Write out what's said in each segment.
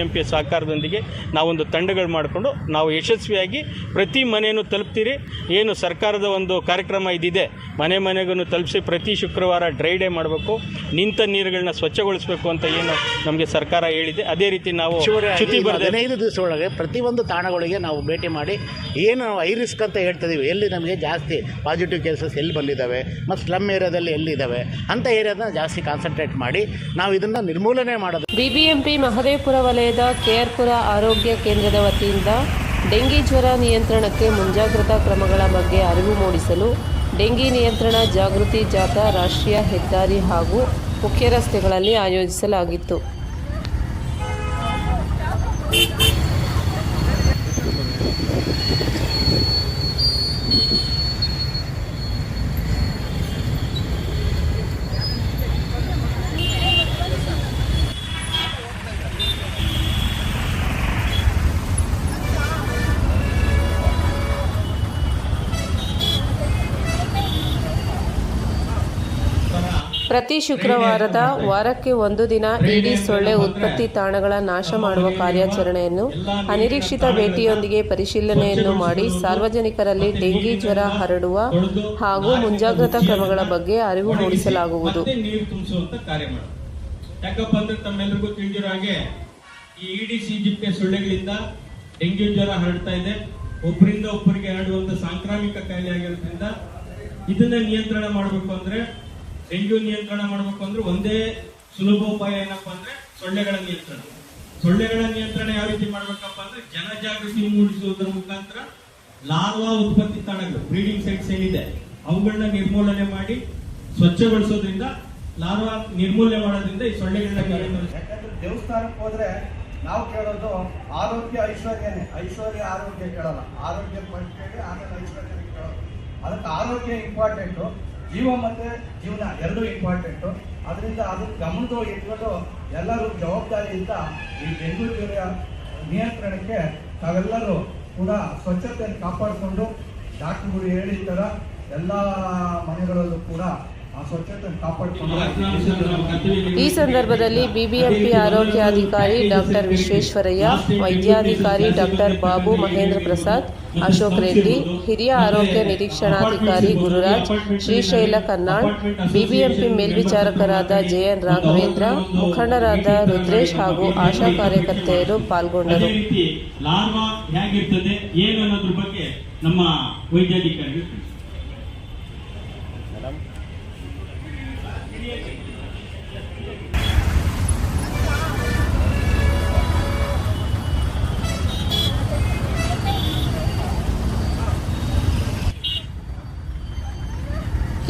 M P ಸಹಕಾರದೊಂದಿಗೆ ನಾವೊಂದು ತಂಡಗಳು ಮಾಡಿಕೊಂಡು ನಾವು ಯಶಸ್ವಿಯಾಗಿ ಪ್ರತಿ ಮನೆಯನ್ನು ತಲುಪ್ತೀರಿ. ಏನು ಸರ್ಕಾರದ ಒಂದು ಕಾರ್ಯಕ್ರಮ ಇದಿದೆ ಮನೆ ಮನೆಗೂ ತಲುಪಿಸಿ ಪ್ರತಿ ಶುಕ್ರವಾರ ಡ್ರೈ ಡೇ ಮಾಡಬೇಕು. ನಿಂತ ನೀರುಗಳನ್ನ ಸ್ವಚ್ಛಗೊಳಿಸಬೇಕು ಅಂತ ಏನು ನಮಗೆ ಸರ್ಕಾರ ಹೇಳಿದೆ. ಅದೇ ರೀತಿ ನಾವು ಚುತಿ ಚ್ಯುತಿ ಇನ್ನು ಬರದೆ ಹದಿನೈದು ದಿವಸ ಒಳಗೆ ಪ್ರತಿಯೊಂದು ತಾಣಗಳಿಗೆ ನಾವು ಭೇಟಿ ಮಾಡಿ ಏನು ನಾವು ಐ ರಿಸ್ಕ್ ಅಂತ ಹೇಳ್ತಿದ್ದೀವಿ ಎಲ್ಲಿ ನಮಗೆ ಜಾಸ್ತಿ ಪಾಸಿಟಿವ್ ಕೇಸಸ್ ಎಲ್ಲಿ ಬಂದಿದ್ದಾವೆ ಮತ್ತು ಸ್ಲಮ್ ಏರಿಯಾದಲ್ಲಿ ಎಲ್ಲಿದ್ದಾವೆ ಅಂಥ ಏರಿಯಾದನ್ನ ಜಾಸ್ತಿ ಕಾನ್ಸಂಟ್ರೇಟ್ ಮಾಡಿ ನಾವು ಇದನ್ನು ನಿರ್ಮೂಲನೆ ಮಾಡೋದು. ಬಿಬಿಎಂಪಿ ಮಹದೇವಪುರ ವಲಯದ ಕೆಆರ್ಪುರ ಆರೋಗ್ಯ ಕೇಂದ್ರದ ವತಿಯಿಂದ ಡೆಂಗಿ ಜ್ವರ ನಿಯಂತ್ರಣಕ್ಕೆ ಮುಂಜಾಗ್ರತಾ ಕ್ರಮಗಳ ಬಗ್ಗೆ ಅರಿವು ಮೂಡಿಸಲು ಡೆಂಗಿ ನಿಯಂತ್ರಣ ಜಾಗೃತಿ ಜಾಥಾ ರಾಷ್ಟ್ರೀಯ ಹೆದ್ದಾರಿ ಹಾಗೂ ಮುಖ್ಯ ರಸ್ತೆಗಳಲ್ಲಿ ಆಯೋಜಿಸಲಾಗಿತ್ತು. ಪ್ರತಿ ಶುಕ್ರವಾರದ ವಾರಕ್ಕೆ ಒಂದು ದಿನ ಇಡೀ ಸೊಳ್ಳೆ ಉತ್ಪತ್ತಿ ತಾಣಗಳ ನಾಶ ಮಾಡುವ ಕಾರ್ಯಾಚರಣೆಯನ್ನು, ಅನಿರೀಕ್ಷಿತ ಭೇಟಿಯೊಂದಿಗೆ ಪರಿಶೀಲನೆಯನ್ನು ಮಾಡಿ ಸಾರ್ವಜನಿಕರಲ್ಲಿ ಡೆಂಗಿ ಜ್ವರ ಹರಡುವ ಹಾಗೂ ಮುಂಜಾಗ್ರತಾ ಕ್ರಮಗಳ ಬಗ್ಗೆ ಅರಿವು ಮೂಡಿಸಲಾಗುವುದು. ತಿಳಿದಿರೋ ಹಾಗೆ ಈ ಇಡಿಸಿ ಜಿಪ್ಪೆ ಸೊಳ್ಳೆಗಳಿಂದ ಡೆಂಗ್ಯೂ ಜ್ವರ ಹರಡ್ತಾ ಇದೆ. ಒಬ್ಬರಿಂದ ಒಬ್ಬರಿಗೆ ಹರಡುವಂತ ಸಾಂಕ್ರಾಮಿಕ ಕಾಯಿಲೆ ಆಗಿರೋದ್ರಿಂದ ಇದನ್ನ ನಿಯಂತ್ರಣ ಮಾಡಬೇಕು ಅಂದ್ರೆ ಡೆಂಗ್ಯೂ ನಿಯಂತ್ರಣ ಮಾಡಬೇಕು ಅಂದ್ರೆ ಒಂದೇ ಸುಲಭೋಪಾಯ ಏನಪ್ಪ ಅಂದ್ರೆ ಸೊಳ್ಳೆಗಳ ನಿಯಂತ್ರಣ. ಸೊಳ್ಳೆಗಳ ನಿಯಂತ್ರಣ ಯಾವ ರೀತಿ ಮಾಡ್ಬೇಕಪ್ಪ ಅಂದ್ರೆ ಜನಜಾಗೃತಿ ಮೂಡಿಸುವುದರ ಮುಖಾಂತರ ಲಾರ್ವಾ ಉತ್ಪತ್ತಿ ತಾಣಗಳು ಬ್ರೀಡಿಂಗ್ ಸೈಟ್ಸ್ ಏನಿದೆ ಅವುಗಳನ್ನ ನಿರ್ಮೂಲನೆ ಮಾಡಿ ಸ್ವಚ್ಛಗೊಳಿಸೋದ್ರಿಂದ, ಲಾರ್ವಾ ನಿರ್ಮೂಲನೆ ಮಾಡೋದ್ರಿಂದ ಈ ಸೊಳ್ಳೆಗಳನ್ನ ಯಾಕಂದ್ರೆ ದೇವಸ್ಥಾನಕ್ಕೆ ಹೋದ್ರೆ ನಾವು ಕೇಳೋದು ಆರೋಗ್ಯ ಐಶ್ವರ್ಯನೇ, ಐಶ್ವರ್ಯ ಆರೋಗ್ಯ ಕೇಳಲ್ಲ. ಆರೋಗ್ಯ ಕೇಳಿ ಆಮೇಲೆ ಐಶ್ವರ್ಯ ಕೇಳೋದು. ಅದಕ್ಕೆ ಆರೋಗ್ಯ ಇಂಪಾರ್ಟೆಂಟು ಜೀವ ಮತ್ತೆ ಜೀವನ ಎರಡೂ ಇಂಪಾರ್ಟೆಂಟು ಅದರಿಂದ ಅದು ಗಮನದ ಇಟ್ಕೊಂಡು ಎಲ್ಲರೂ ಜವಾಬ್ದಾರಿಯಿಂದ ಈ ಬೆಂಗಳೂರು ಜ್ವರ ನಿಯಂತ್ರಣಕ್ಕೆ ತಾವೆಲ್ಲರೂ ಕೂಡ ಸ್ವಚ್ಛತೆಯನ್ನು ಕಾಪಾಡಿಕೊಂಡು, ಡಾಕ್ಟರ್ಗಳು ಹೇಳಿದ ಥರ ಎಲ್ಲ ಮನೆಗಳಲ್ಲೂ ಕೂಡ ಈ ಸಂದರ್ಭದಲ್ಲಿ ಬಿಬಿಎಂಪಿ ಆರೋಗ್ಯಾಧಿಕಾರಿ ಡಾಕ್ಟರ್ ವಿಶ್ವೇಶ್ವರಯ್ಯ ವೈದ್ಯಾಧಿಕಾರಿ ಡಾಕ್ಟರ್ ಬಾಬು ಮಹೇಂದ್ರ ಪ್ರಸಾದ್ ಅಶೋಕ್ ರೆಡ್ಡಿ ಹಿರಿಯ ಆರೋಗ್ಯ ನಿರೀಕ್ಷಣಾಧಿಕಾರಿ ಗುರುರಾಜ್ ಶ್ರೀಶೈಲ ಕನ್ನಾಳ್ ಬಿಬಿಎಂಪಿ ಮೇಲ್ವಿಚಾರಕರಾದ ಜೆಎನ್ ರಾಘವೇಂದ್ರ ಮುಖಂಡರಾದ ರುದ್ರೇಶ್ ಹಾಗೂ ಆಶಾ ಕಾರ್ಯಕರ್ತೆಯರು ಪಾಲ್ಗೊಂಡರು. ಅದೇ ರೀತಿ ಲಾರ್ವಾ ಹೇಗಿರ್ತದೆ ಏನು ಅನ್ನೋದ್ರ ಬಗ್ಗೆ ನಮ್ಮ ವೈದ್ಯಾಧಿಕಾರಿಗಳು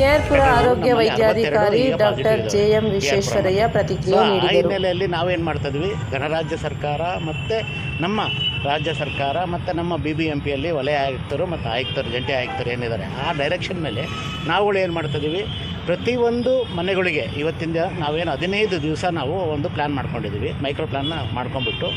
ಕೆಆರ್ಪುರ ಆರೋಗ್ಯ ವೈದ್ಯಾಧಿಕಾರಿ ಡಾಕ್ಟರ್ ಜೆ ಎಂ ವಿಶ್ವೇಶ್ವರಯ್ಯ ಪ್ರತಿಕ್ರಿಯೆ ಆ ನೀಡಿದರು. ಹಿನ್ನೆಲೆಯಲ್ಲಿ ನಾವೇನು ಮಾಡ್ತಾ ಇದ್ವಿ? ಗಣರಾಜ್ಯ ಸರ್ಕಾರ ಮತ್ತು ನಮ್ಮ ರಾಜ್ಯ ಸರ್ಕಾರ ಮತ್ತು ನಮ್ಮ ಬಿ ಬಿ ಎಂ ಪಿಯಲ್ಲಿ ವಲಯ ಆಯುಕ್ತರು ಮತ್ತು ಆಯುಕ್ತರು ಜಂಟಿ ಆಯುಕ್ತರು ಏನಿದ್ದಾರೆ ಆ ಡೈರೆಕ್ಷನ್ ಮೇಲೆ ನಾವುಗಳು ಏನು ಮಾಡ್ತಿದ್ದೀವಿ ಪ್ರತಿಯೊಂದು ಮನೆಗಳಿಗೆ ಇವತ್ತಿಂದ ನಾವೇನು ಹದಿನೈದು ದಿವಸ ನಾವು ಒಂದು ಪ್ಲ್ಯಾನ್ ಮಾಡ್ಕೊಂಡಿದ್ದೀವಿ. ಮೈಕ್ರೋ ಪ್ಲ್ಯಾನ್ನ ಮಾಡ್ಕೊಂಡ್ಬಿಟ್ಟು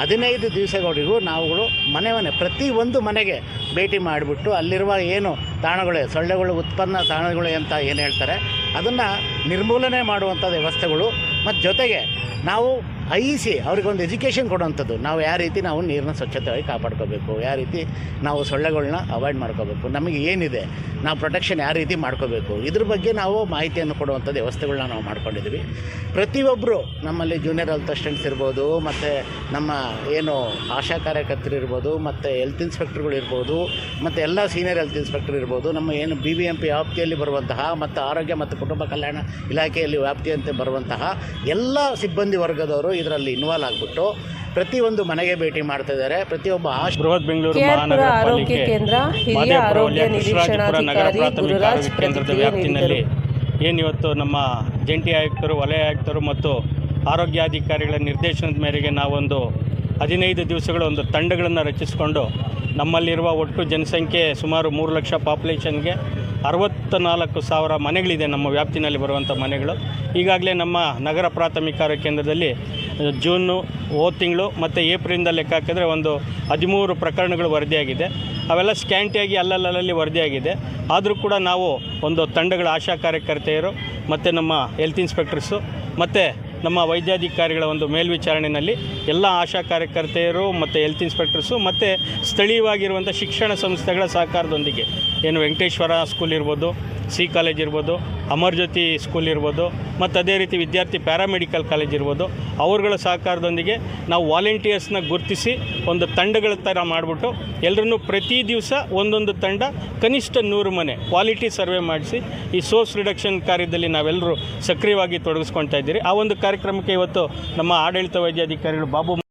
ಹದಿನೈದು ದಿವಸಗಳಿಗೂ ನಾವುಗಳು ಮನೆ ಮನೆ ಪ್ರತಿ ಒಂದು ಮನೆಗೆ ಭೇಟಿ ಮಾಡಿಬಿಟ್ಟು ಅಲ್ಲಿರುವ ಏನು ತಾಣಗಳು, ಸೊಳ್ಳೆಗಳು, ಉತ್ಪನ್ನ ತಾಣಗಳು ಅಂತ ಏನು ಹೇಳ್ತಾರೆ, ಅದನ್ನು ನಿರ್ಮೂಲನೆ ಮಾಡುವಂಥ ವ್ಯವಸ್ಥೆಗಳು. ಮತ್ತು ಜೊತೆಗೆ ನಾವು ಐಸಿ ಅವ್ರಿಗೊಂದು ಎಜುಕೇಷನ್ ಕೊಡುವಂಥದ್ದು. ನಾವು ಯಾವ ರೀತಿ ನಾವು ನೀರನ್ನ ಸ್ವಚ್ಛತೆಯಾಗಿ ಕಾಪಾಡ್ಕೋಬೇಕು, ಯಾವ ರೀತಿ ನಾವು ಸೊಳ್ಳೆಗಳನ್ನ ಅವಾಯ್ಡ್ ಮಾಡ್ಕೋಬೇಕು, ನಮಗೆ ಏನಿದೆ, ನಾವು ಪ್ರೊಟೆಕ್ಷನ್ ಯಾವ ರೀತಿ ಮಾಡ್ಕೋಬೇಕು, ಇದ್ರ ಬಗ್ಗೆ ನಾವು ಮಾಹಿತಿಯನ್ನು ಕೊಡುವಂಥದ್ದು ವ್ಯವಸ್ಥೆಗಳನ್ನ ನಾವು ಮಾಡ್ಕೊಂಡಿದ್ದೀವಿ. ಪ್ರತಿಯೊಬ್ಬರು ನಮ್ಮಲ್ಲಿ ಜೂನಿಯರ್ ಹೆಲ್ತ್ ಅಸಿಸ್ಟೆಂಟ್ಸ್ ಇರ್ಬೋದು, ಮತ್ತು ನಮ್ಮ ಏನು ಆಶಾ ಕಾರ್ಯಕರ್ತರು ಇರ್ಬೋದು, ಮತ್ತು ಹೆಲ್ತ್ ಇನ್ಸ್ಪೆಕ್ಟರ್ಗಳು ಇರ್ಬೋದು, ಮತ್ತು ಎಲ್ಲ ಸೀನಿಯರ್ ಹೆಲ್ತ್ ಇನ್ಸ್ಪೆಕ್ಟರ್ ಇರ್ಬೋದು, ನಮ್ಮ ಏನು ಬಿ ಬಿ ಎಂ ಪಿ ವ್ಯಾಪ್ತಿಯಲ್ಲಿ ಬರುವಂತಹ, ಮತ್ತು ಆರೋಗ್ಯ ಮತ್ತು ಕುಟುಂಬ ಕಲ್ಯಾಣ ಇಲಾಖೆಯಲ್ಲಿ ವ್ಯಾಪ್ತಿಯಂತೆ ಬರುವಂತಹ ಎಲ್ಲ ಸಿಬ್ಬಂದಿ ವರ್ಗದವರು ಇದರಲ್ಲಿ ಇನ್ವಾಲ್ವ್ ಆಗಿಬಿಟ್ಟು ಪ್ರತಿಯೊಂದು ಮನೆಗೆ ಭೇಟಿ ಮಾಡ್ತಾ ಇದ್ದಾರೆ ಪ್ರತಿಯೊಬ್ಬ ಆಶ್ ಬೃಹತ್ ಬೆಂಗಳೂರು ಮಹಾನಗರ ಆರೋಗ್ಯ ಕೇಂದ್ರ ಹಿರಿಯ ಆರೋಗ್ಯ ನಗರ ನಿರೀಕ್ಷಣಾಧಿಕಾರಿ ಪ್ರಾಥಮಿಕ ಗುರುರಾಜ್ ಆರೋಗ್ಯ ಕೇಂದ್ರದ ವ್ಯಾಪ್ತಿನಲ್ಲಿ ಏನಿವತ್ತು ನಮ್ಮ ಜಂಟಿ ಆಯುಕ್ತರು ವಲಯ ಆಯುಕ್ತರು ಮತ್ತು ಆರೋಗ್ಯಾಧಿಕಾರಿಗಳ ನಿರ್ದೇಶನದ ಮೇರೆಗೆ ನಾವೊಂದು ಹದಿನೈದು ದಿವಸಗಳ ಒಂದು ತಂಡಗಳನ್ನು ರಚಿಸಿಕೊಂಡು ನಮ್ಮಲ್ಲಿರುವ ಒಟ್ಟು ಜನಸಂಖ್ಯೆ ಸುಮಾರು ಮೂರು ಲಕ್ಷ ಪಾಪ್ಯುಲೇಷನ್ಗೆ ಅರವತ್ತ ನಾಲ್ಕು ಸಾವಿರ ಮನೆಗಳಿದೆ ನಮ್ಮ ವ್ಯಾಪ್ತಿನಲ್ಲಿ ಬರುವಂಥ ಮನೆಗಳು. ಈಗಾಗಲೇ ನಮ್ಮ ನಗರ ಪ್ರಾಥಮಿಕ ಆರೋಗ್ಯ ಕೇಂದ್ರದಲ್ಲಿ ಜೂನು ಹೋದ ತಿಂಗಳು ಮತ್ತು ಏಪ್ರಿಲಿಂದ ಲೆಕ್ಕ ಹಾಕಿದ್ರೆ ಒಂದು ಹದಿಮೂರು ಪ್ರಕರಣಗಳು ವರದಿಯಾಗಿದೆ. ಅವೆಲ್ಲ ಸ್ಕ್ಯಾಂಟಿಯಾಗಿ ಅಲ್ಲಲ್ಲಲ್ಲಿ ವರದಿಯಾಗಿದೆ. ಆದರೂ ಕೂಡ ನಾವು ಒಂದು ತಂಡಗಳ ಆಶಾ ಕಾರ್ಯಕರ್ತೆಯರು ಮತ್ತು ನಮ್ಮ ಹೆಲ್ತ್ ಇನ್ಸ್ಪೆಕ್ಟರ್ಸು ಮತ್ತು ನಮ್ಮ ವೈದ್ಯಾಧಿಕಾರಿಗಳ ಒಂದು ಮೇಲ್ವಿಚಾರಣೆಯಲ್ಲಿ ಎಲ್ಲ ಆಶಾ ಕಾರ್ಯಕರ್ತೆಯರು ಮತ್ತು ಹೆಲ್ತ್ ಇನ್ಸ್ಪೆಕ್ಟರ್ಸು ಮತ್ತು ಸ್ಥಳೀಯವಾಗಿರುವಂಥ ಶಿಕ್ಷಣ ಸಂಸ್ಥೆಗಳ ಸಹಕಾರದೊಂದಿಗೆ. ಏನು ವೆಂಕಟೇಶ್ವರ ಸ್ಕೂಲ್ ಇರ್ಬೋದು, ಸಿ ಕಾಲೇಜ್ ಇರ್ಬೋದು, ಅಮರ್ ಜ್ಯೋತಿ ಸ್ಕೂಲ್ ಇರ್ಬೋದು, ಮತ್ತು ಅದೇ ರೀತಿ ವಿದ್ಯಾರ್ಥಿ ಪ್ಯಾರಾಮೆಡಿಕಲ್ ಕಾಲೇಜ್ ಇರ್ಬೋದು, ಅವರುಗಳ ಸಹಕಾರದೊಂದಿಗೆ ನಾವು ವಾಲಂಟಿಯರ್ಸ್ನ ಗುರುತಿಸಿ ಒಂದು ತಂಡಗಳ ಥರ ಮಾಡಿಬಿಟ್ಟು ಎಲ್ಲರನ್ನೂ ಪ್ರತಿ ದಿವಸ ಒಂದೊಂದು ತಂಡ ಕನಿಷ್ಠ ನೂರು ಮನೆ ಕ್ವಾಲಿಟಿ ಸರ್ವೆ ಮಾಡಿಸಿ ಈ ಸೋರ್ಸ್ ರಿಡಕ್ಷನ್ ಕಾರ್ಯದಲ್ಲಿ ನಾವೆಲ್ಲರೂ ಸಕ್ರಿಯವಾಗಿ ತೊಡಗಿಸ್ಕೊಳ್ತಾ ಇದ್ದೀರಿ. ಆ ಒಂದು ಕಾರ್ಯಕ್ರಮಕ್ಕೆ ಇವತ್ತು ನಮ್ಮ ಆಡಳಿತ ವೈದ್ಯಾಧಿಕಾರಿಗಳು ಬಾಬು